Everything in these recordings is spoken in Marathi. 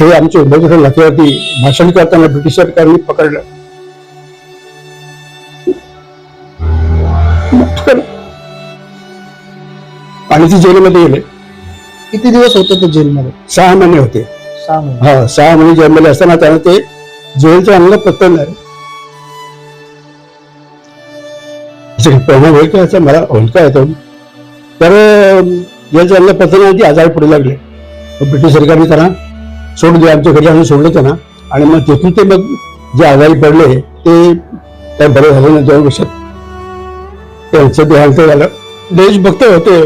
तिथे आमच्या उद्योजक नाक्यावरती भाषण करताना ब्रिटिश सरकारने पकडलं. आणि ती जेलमध्ये गेले. किती दिवस होते ते जेलमध्ये? सहा महिने होते. सहा महिने. हा सहा महिने जेलमध्ये असताना त्यानं ते जेलचं अन्न पकडलं त्याचा परिणाम होईल का याचा? मला होलका येतो. तर अं, जेलचं अन्न पकडण्याआधी आजार पडू लागले. ब्रिटिश सरकारने त्यांना सोडून दिलं आमच्या घरी आणून सोडलं त्यांना आणि मग तिथून ते मग जे आजारी पडले ते काय बरे झाले नाही दोन वर्षात त्यांचं देहांत झालं. देशभक्त होते.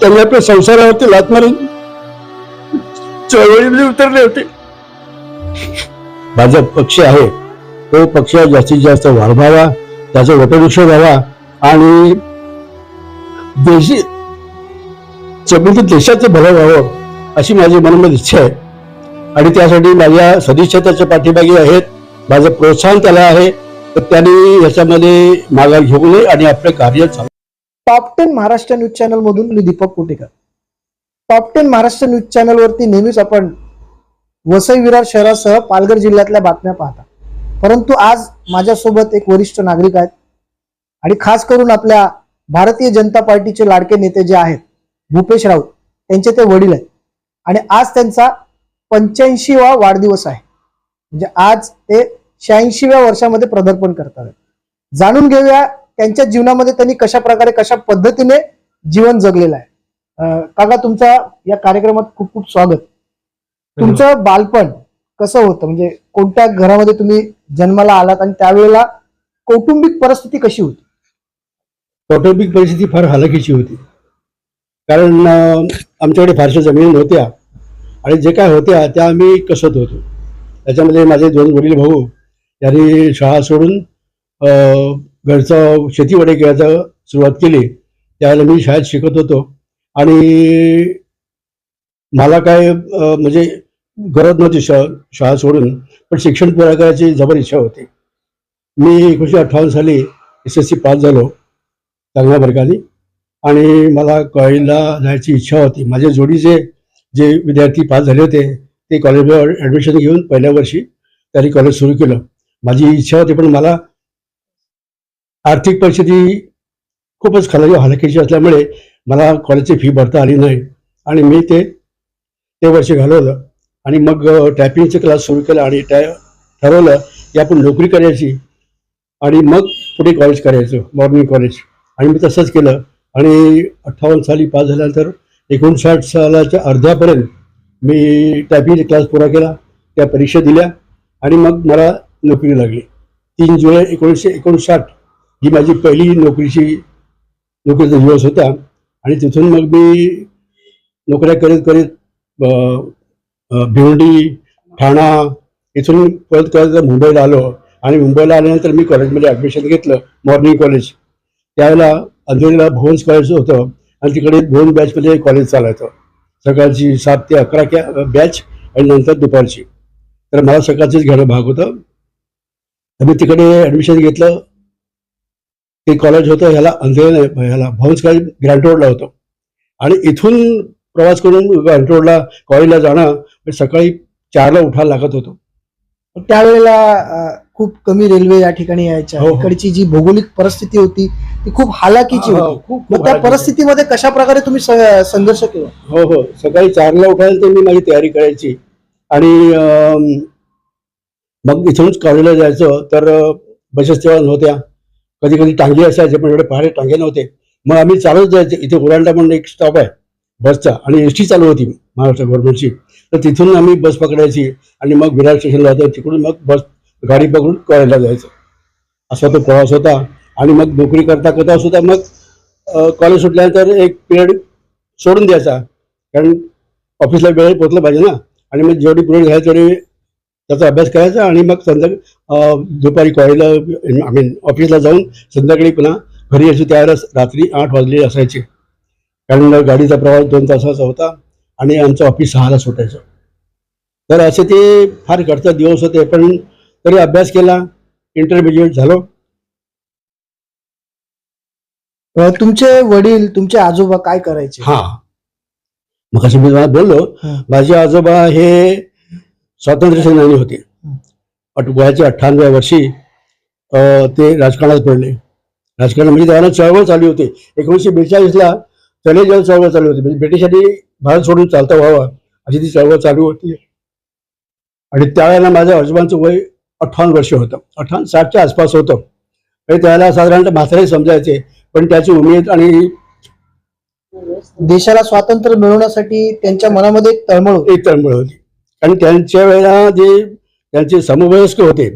त्यांनी आपल्या संसारावरती लात मारून चळवळीमध्ये उतरले होते. भाजप पक्ष आहे तो पक्ष जास्तीत जास्त वाढवावा त्याचा वटवृक्ष व्हावा आणि देशी संपूर्ण देशाचं भलं व्हावं अशी माझी मनोमत इच्छा आहे. आणि त्यासाठी माझ्या सदिच्छा त्याच्या पाठीमागे आहेत. माझं प्रोत्साहन त्याला आहे. तर त्यांनी याच्यामध्ये माघार घेऊ नये आणि आपलं कार्य चालू top ten Maharashtra news channel मधून मी Deepak Kotekar. Top ten Maharashtra news channel वरती नेहमीच आपण वसई विरार शहरासह पालघर जिल्ह्यातल्या बातम्या पाहता. परंतु आज माझ्यासोबत एक वरिष्ठ नागरिक आहेत. आणि खास करून आपल्या भारतीय जनता पार्टीचे लाडके नेते जे आहेत भूपेश राऊत त्यांचे ते वडील आहेत. आणि आज त्यांचा पंच्याऐंशीवा वाढदिवस आहे. म्हणजे आज ते शहाऐंशीव्या वर्षामध्ये पदार्पण करतात. जाणून घेऊया त्यांच्या जीवनामध्ये त्यांनी कशा प्रकारे कशा पद्धतीने जीवन जगलेलं आहे. काका तुमचा या कार्यक्रमात खूप खूप स्वागत. तुमचं बालपण कसं होतं? म्हणजे कोणत्या घरामध्ये तुम्ही जन्माला आलात आणि त्यावेळेला कौटुंबिक परिस्थिती कशी होती? कौटुंबिक परिस्थिती फार हालाकीची होती. कारण आमच्याकडे फारशा जमिनी नव्हत्या. आणि जे काय होत्या त्या आम्ही कसत होतो. त्याच्यामध्ये माझे दोन वडील भाऊ यांनी शाळा सोडून घरचं शेतीवडे करायचं सुरुवात केली. त्यावेळेला मी शाळेत शिकत होतो. आणि मला काय म्हणजे गरज नव्हती शा शाळा सोडून पण शिक्षण पुरा करायची जबर इच्छा होती. मी एकोणीसशे अठ्ठावन्न साली एस एस सी पास झालो चांगल्या वर्गाने आणि मला कॉलेजला जायची इच्छा होती. माझ्या जोडीचे जे विद्यार्थी पास झाले होते ते कॉलेजवर ॲडमिशन घेऊन पहिल्या वर्षी त्यांनी कॉलेज सुरू केलं. माझी इच्छा होती पण मला आर्थिक परिस्थिती खूपच खाली हलकीची असल्यामुळे मला कॉलेजची फी भरता आली नाही. आणि मी ते ते वर्ष घालवलं. आणि मग टायपिंगचे क्लास सुरू केला आणि त्या ठरवलं की आपण नोकरी करायची. आणि मग पुढे कॉलेज करायचं मॉर्निंग कॉलेज आणि मी तसंच केलं. आणि अठ्ठावन्न साली पास झाल्यानंतर एकोणसाठ सालाच्या अर्ध्यापर्यंत मी टायपिंगचा क्लास पुरा केला त्या परीक्षा दिल्या आणि मग मला नोकरी लागली. तीन जुलै एकोणीसशे एकोणसाठ ही माझी पहिली नोकरीची नोकरीचा दिवस होता आणि तिथून मग मी नोकऱ्या करीत करीत भिवंडी ठाणा इथून परत करत मुंबईला आलो आणि मुंबईला आल्यानंतर मी कॉलेजमध्ये ॲडमिशन घेतलं मॉर्निंग कॉलेज त्यावेळेला अंधेरीला भुवन्स कॉलेज होतं आणि तिकडे दोन बॅचमध्ये कॉलेज चालायचं. सकाळची सात ते अकरा कॅ बॅच आणि नंतर दुपारची. तर मला सकाळचीच घ्यायला भाग होतं. मी तिकडे ॲडमिशन घेतलं. ते कॉलेज होतं ह्याला अंधेरी ह्याला भवन्स कॉलेज ग्रँट रोडला होतं. आणि इथून प्रवास करून ग्रँट रोडला कॉलेजला जाणं म्हणजे सकाळी चारला उठायला लागत होतो. त्यावेळेला खूप कमी रेल्वे या ठिकाणी यायच्या. हो, हो. इकडची जी भौगोलिक परिस्थिती होती ती खूप हालाकीची हो, होती. खूप- मग त्या हालाकीची. परिस्थितीमध्ये कशा प्रकारे तुम्ही स- संघर्ष केला? हो हो. सकाळी चारला उठायला तर मी माझी तयारी करायची. आणि अम, मग इथूनच कॉलेजला जायचं. तर अ, बसेस तेव्हा नव्हत्या. कधी कधी टांगे असायचे पण एवढे पहाडे टांगे नव्हते. मग आम्ही चालत जायचे. इथे उरांडा म्हणून एक स्टॉप आहे बसचा. आणि एस टी चालू होती महाराष्ट्र गव्हर्नमेंटची तर तिथून आम्ही बस पकडायची. आणि मग विरार स्टेशनला जायचं. तिकडून मग बस गाडी पकडून कॉलेजला जायचं. असा तो प्रवास होता. आणि मग नोकरी करता करता सुद्धा मग कॉलेज सुटल्यानंतर एक पिरियड सोडून द्यायचा. कारण ऑफिसला वेळेत पोचलं पाहिजे ना. आणि मग जेवढी पिरियड घ्यायची तेवढी त्याचा अभ्यास करायचा आणि मग संध्या दुपारी कॉलेजला आय मीन ऑफिसला जाऊन संध्याकाळी पुन्हा घरी यायची. त्यावेळेस रात्री आठ वाजलेली असायची. कारण गाडीचा प्रवास दोन तासाचा होता आणि आमचं ऑफिस सहाला सुटायचं. तर असे ते फार घडतात दिवस होते. पण तरी अभ्यास केला इंटरमिजिएट झालो. अं, तुमचे वडील तुमचे आजोबा काय करायचे? हा. मग मी तुम्हाला बोललो हं. माझे आजोबा हे स्वातंत्र्य सेनानी होते. अट- वयाच्या अठ्ठावन्नव्या वर्षी अं, ते राजकारणात पडले. राजकारण म्हणजे त्याला चळवळ चालू होते. एकोणीसशे बेचाळीसला चले जाऊ चळवळ चालू होती. म्हणजे ब्रिटिशांनी भारत सोडून चालता व्हावा अशी ती चळवळ चालू होती. आणि त्यावेळेला माझ्या आजोबांचं वय अठ्ठावन्न वर्ष होतं. अठ्ठावन्न साठच्या आसपास होतं. आणि त्यावेळेला साधारणतः म्हातारे समजायचे पण त्याची उमेद आणि देशाला स्वातंत्र्य मिळवण्यासाठी त्यांच्या मनामध्ये एक तळमळ होती. एक तळमळ होती. आणि त्यांच्या वेळेला जे त्यांचे समवयस्क होते.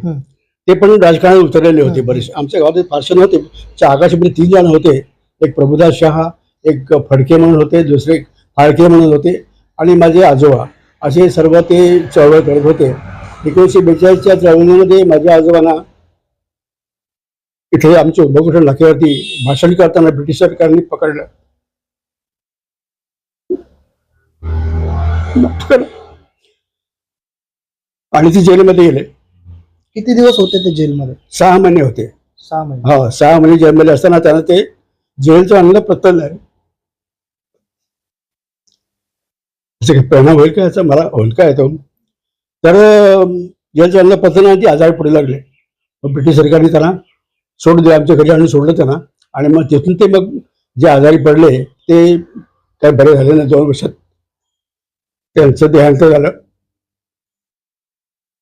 ते पण राजकारणात उतरलेले होते. बरेचसे. आमच्या गावात फारसे नव्हते आकाशमध्ये तीन जण होते. एक प्रभुदास शहा एक फडके म्हणून होते दुसरे फाळके म्हणून होते आणि माझे आजोबा. असे सर्व ते चळवळ करत होते. एकोणीसशे बेचाळीसच्या चळवळीमध्ये माझ्या आजोबांना इथे आमच्या उद्भवकुठे नाक्यावरती भाषण करताना ब्रिटिश सरकारने पकडलं. आणि ते जेलमध्ये गेले. किती दिवस होते ते जेलमध्ये? सहा महिने होते. सहा महिने. हा सहा महिने जेलमध्ये असताना त्यांना ते जेलचं अन्न पत्तल आहे त्याचा काही परिणाम होईल का याचा? मला होईल का येतो. तर अन्न पत्तल ती आजारी पडू लागले. मग ब्रिटिश सरकारने त्यांना सोडून दिलं आमच्या घरी आणून सोडलं त्यांना. आणि मग तिथून ते मग जे आजारी पडले ते काही बरे झाले नाही. दोन वर्षात त्यांचं देहांत झालं.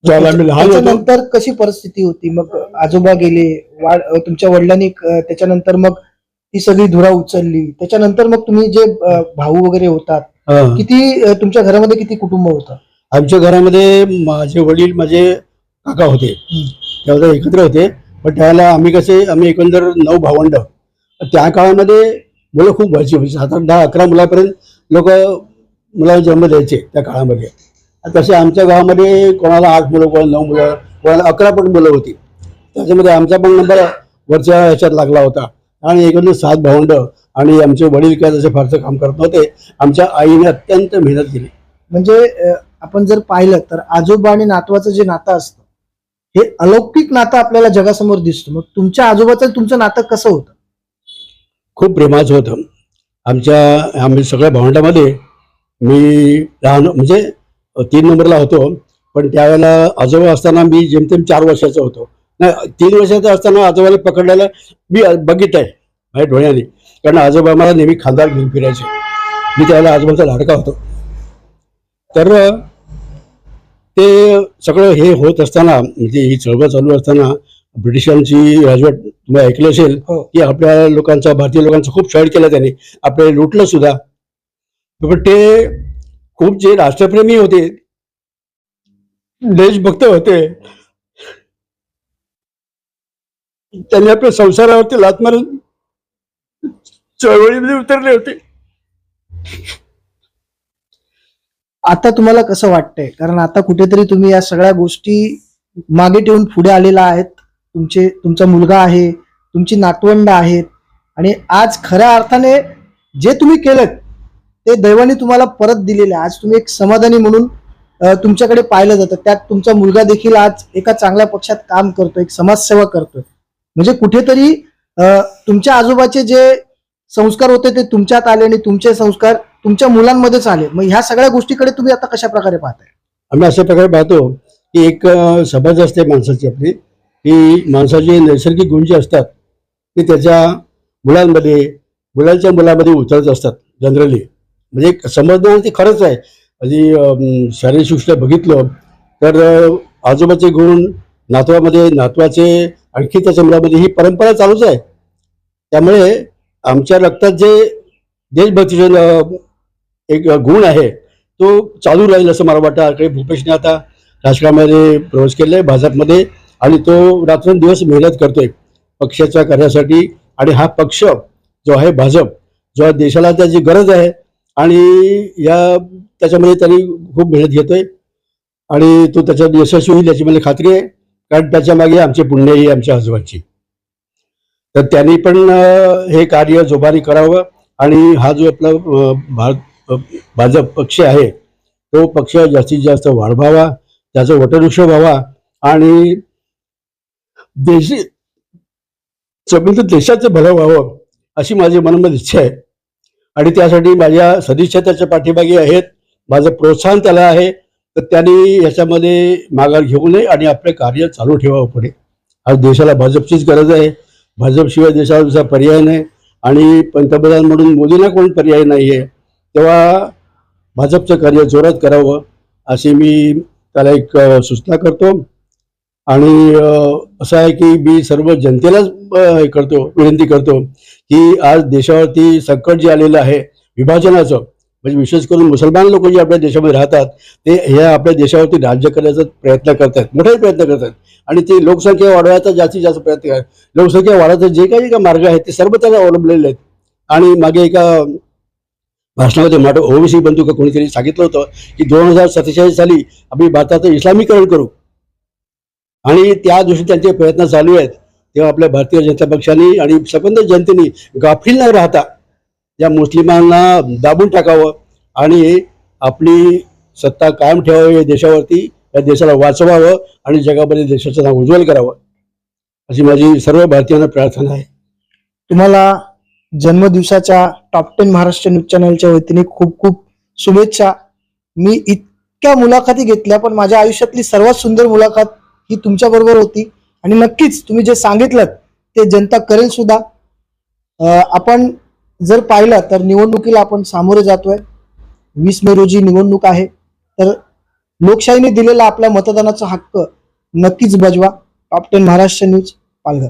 ज्यावेळेला आम्ही लहान होतो त्याच्यानंतर कशी परिस्थिती होती? मग आजोबा गेले अ, तुमच्या वडिलांनी त्याच्यानंतर मग ती सगळी धुरा उचलली. त्याच्यानंतर मग तुम्ही जे अ, भाऊ वगैरे होतात हा. किती अ, तुमच्या घरामध्ये किती कुटुंब होतं? आमच्या घरामध्ये माझे वडील माझे काका होते. त्यावेळेला एकत्र होते. पण त्यावेळेला आम्ही कसे आम्ही एकंदर नऊ भावंड. त्या काळामध्ये मुलं खूप व्हायची. म्हणजे सात आठ दहा अकरा मुलापर्यंत लोक मुलांना जन्म द्यायचे त्या काळामध्ये. तसे आमच्या गावामध्ये कोणाला आठ मुलं कोणाला नऊ मुलं कोणाला अकरा पण मुलं होती. त्याच्यामध्ये आमचा पण नंबर वरच्या ह्याच्यात लागला होता. आणि एकंदर सात भावंड. आणि आमचे वडील काय तसे फारसं काम करत नव्हते. आमच्या आईने अत्यंत मेहनत केली. म्हणजे आपण जर पाहिलं तर आजोबा आणि नातवाचं जे नातं असतं हे अलौकिक नातं आपल्याला जगासमोर दिसतं. मग तुमच्या आजोबाचं तुमचं नातं कसं होतं? खूप प्रेमाचं होतं. आमच्या आम्ही सगळ्या भावंडामध्ये मी लहान म्हणजे तीन नंबरला होतो पण त्यावेळेला आजोबा असताना मी जेमतेम चार वर्षाचा होतो. नाही तीन वर्षाचा असताना आजोबाला पकडलेलं मी बघित आहे माझ्या डोळ्याने. कारण आजोबा मला नेहमी खांदार घेऊन फिरायचे. मी त्यावेळेला आजोबाचा लाडका होतो. तर ते सगळं हे होत असताना म्हणजे ही चळवळ चालू असताना ब्रिटिशांची राजवट तुम्ही ऐकलं असेल हो. की आपल्या लोकांचा भारतीय लोकांचा खूप छळ केला त्याने. आपल्याला लुटलं सुद्धा. पण ते खूप जे राष्ट्रप्रेमी होते देशभक्त होते त्यांनी आपल्या संसारावरती लात मारून चळवळीमध्ये उतरले होते. आता तुम्हाला कसं वाटतंय? कारण आता कुठेतरी तुम्ही या सगळ्या गोष्टी मागे ठेवून पुढे आलेला आहेत. तुमचे तुमचा मुलगा आहे तुमची नातवंड आहेत. आणि आज खऱ्या अर्थाने जे तुम्ही केलं ते दैवाने तुम्हाला परत दिलेलं आहे. आज तुम्ही एक समाधानी म्हणून तुमच्याकडे पाहिलं जातं. त्यात तुमचा मुलगा देखील आज एका चांगल्या पक्षात काम करतो एक समाजसेवा करतोय. म्हणजे कुठेतरी तुमच्या आजोबाचे जे संस्कार होते ते तुमच्यात आले आणि तुमचे संस्कार तुमच्या मुलांमध्येच आले. मग ह्या सगळ्या गोष्टीकडे तुम्ही आता कशा प्रकारे पाहताय? आम्ही अशा प्रकारे पाहतो की एक समज समाज असते माणसाची आपली की माणसाचे नैसर्गिक गुण जे असतात ते त्याच्या मुलांमध्ये मुलांच्या मुलामध्ये उतरत असतात जनरली. म्हणजे समजणं ते खरंच आहे. म्हणजे शारीरिकदृष्ट्या बघितलं तर आजोबाचे गुण नातवामध्ये नातवाचे आणखी त्याच्या मुलामध्ये ही परंपरा चालूच आहे. त्यामुळे आमच्या रक्तात जे देशभक्तीचे एक गुण आहे. तो चालू राहील असं मला वाटतं. काही भूपेशने आता राजकारणामध्ये प्रवेश केला आहे भाजपमध्ये आणि तो रात्रंदिवस मेहनत करतोय पक्षाच्या कार्यासाठी. आणि हा पक्ष जो आहे भाजप जो देशाला त्याची गरज आहे. आणि या त्याच्यामध्ये त्यांनी खूप मेहनत घेतोय. आणि तो त्याच्यात यशस्वी होईल याची मला खात्री आहे. कारण त्याच्यामागे आमचे पुण्य ही आमच्या आजोबांची. तर त्यांनी पण हे कार्य जोबारी करावं. आणि हा जो आपला भारत भाजप पक्ष आहे तो पक्ष जास्तीत जास्त वाढवावा त्याचं वटवृक्ष व्हावा आणि देशी जमीन देशाचं भलं व्हावं अशी माझी मनामध्ये इच्छा आहे. आणि त्यासाठी माझ्या सदिच्छा त्याच्या पाठीमागे आहेत. माझं प्रोत्साहन त्याला आहे. तर त्यांनी याच्यामध्ये माघार घेऊ नये आणि आपले कार्य चालू ठेवावं पुढे. आज देशाला भाजपचीच गरज आहे. भाजपशिवाय देशाला दुसरा पर्याय नाही. आणि पंतप्रधान म्हणून मोदींना कोण पर्याय नाही आहे तेव्हा भाजपचं कार्य जोरात करावं अशी मी त्याला एक सूचना करतो. आणि असं आहे की मी सर्व जनतेलाच हे करतो विनंती करतो की आज देशावरती संकट जे आलेलं आहे विभाजनाचं म्हणजे विशेष करून मुसलमान लोक जे आपल्या देशामध्ये राहतात ते ह्या आपल्या देशावरती राज्य करण्याचा प्रयत्न करतात मोठाही प्रयत्न करतात. आणि ते लोकसंख्या वाढवायचा जास्तीत जास्त प्रयत्न करतात. लोकसंख्या वाढवायचा जे काही का मार्ग आहेत ते सर्व त्याला अवलंबलेले आहेत. आणि मागे एका भाषणामध्ये मराठा ओबीसी बंधू का कोणीतरी सांगितलं होतं की दोन हजार सत्तेचाळीस साली आम्ही भारताचं इस्लामीकरण करू. आणि त्या दृष्टी त्यांचे प्रयत्न चालू आहेत. तेव्हा आपल्या भारतीय जनता पक्षाने आणि सबंध जनतेने गाफील न राहता या मुस्लिमांना दाबून टाकावं आणि आपली सत्ता कायम ठेवावी या देशावरती या देशाला वाचवावं आणि जगामध्ये देशाचं नाव उज्ज्वल करावं. अशी माझी सर्व भारतीयांना प्रार्थना आहे. तुम्हाला जन्मदिवसाच्या टॉप टेन महाराष्ट्र न्यूज चॅनलच्या वतीने खूप खूप शुभेच्छा. मी इतक्या मुलाखती घेतल्या पण माझ्या आयुष्यातली सर्वात सुंदर मुलाखत ही तुमच्या बरोबर होती. आणि नक्कीच तुम्ही जे सांगितलं ते जनता करेल सुद्धा. आपण जर पाहिलं तर निवडणुकीला आपण सामोरे जातोय. वीस मे रोजी निवडणूक आहे. तर लोकशाहीने दिलेला आपल्या मतदानाचा हक्क नक्कीच बजवा. Top ten Maharashtra news Palghar.